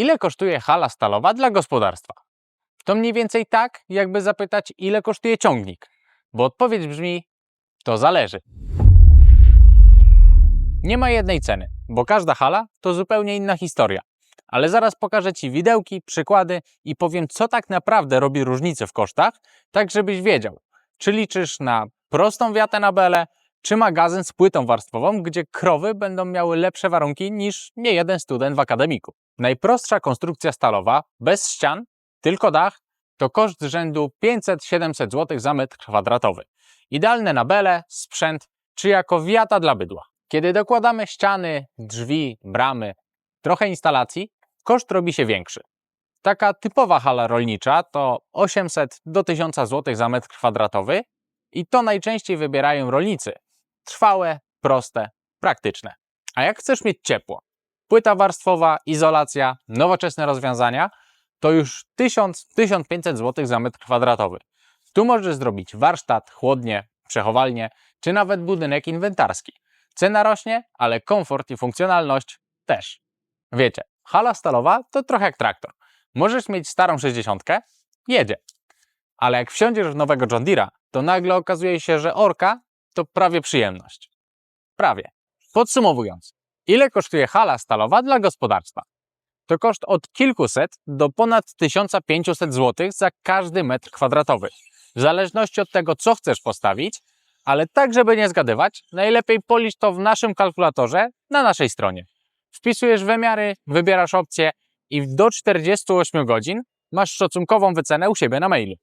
Ile kosztuje hala stalowa dla gospodarstwa? To mniej więcej tak, jakby zapytać, ile kosztuje ciągnik, bo odpowiedź brzmi: to zależy. Nie ma jednej ceny, bo każda hala to zupełnie inna historia. Ale zaraz pokażę Ci widełki, przykłady i powiem, co tak naprawdę robi różnicę w kosztach, tak żebyś wiedział, czy liczysz na prostą wiatę na belę, czy magazyn z płytą warstwową, gdzie krowy będą miały lepsze warunki niż niejeden student w akademiku. Najprostsza konstrukcja stalowa, bez ścian, tylko dach, to koszt rzędu 500-700 zł za metr kwadratowy. Idealne na bele, sprzęt, czy jako wiata dla bydła. Kiedy dokładamy ściany, drzwi, bramy, trochę instalacji, koszt robi się większy. Taka typowa hala rolnicza to 800 do 1000 zł za metr kwadratowy i to najczęściej wybierają rolnicy. Trwałe, proste, praktyczne. A jak chcesz mieć ciepło? Płyta warstwowa, izolacja, nowoczesne rozwiązania to już 1000-1500 zł za metr kwadratowy. Tu możesz zrobić warsztat, chłodnię, przechowalnię, czy nawet budynek inwentarski. Cena rośnie, ale komfort i funkcjonalność też. Wiecie, hala stalowa to trochę jak traktor. Możesz mieć starą 60, jedzie. Ale jak wsiądziesz w nowego John Deere'a, to nagle okazuje się, że orka to prawie przyjemność. Prawie. Podsumowując, ile kosztuje hala stalowa dla gospodarstwa? To koszt od kilkuset do ponad 1500 zł za każdy metr kwadratowy. W zależności od tego, co chcesz postawić, ale tak, żeby nie zgadywać, najlepiej policz to w naszym kalkulatorze na naszej stronie. Wpisujesz wymiary, wybierasz opcję i do 48 godzin masz szacunkową wycenę u siebie na mailu.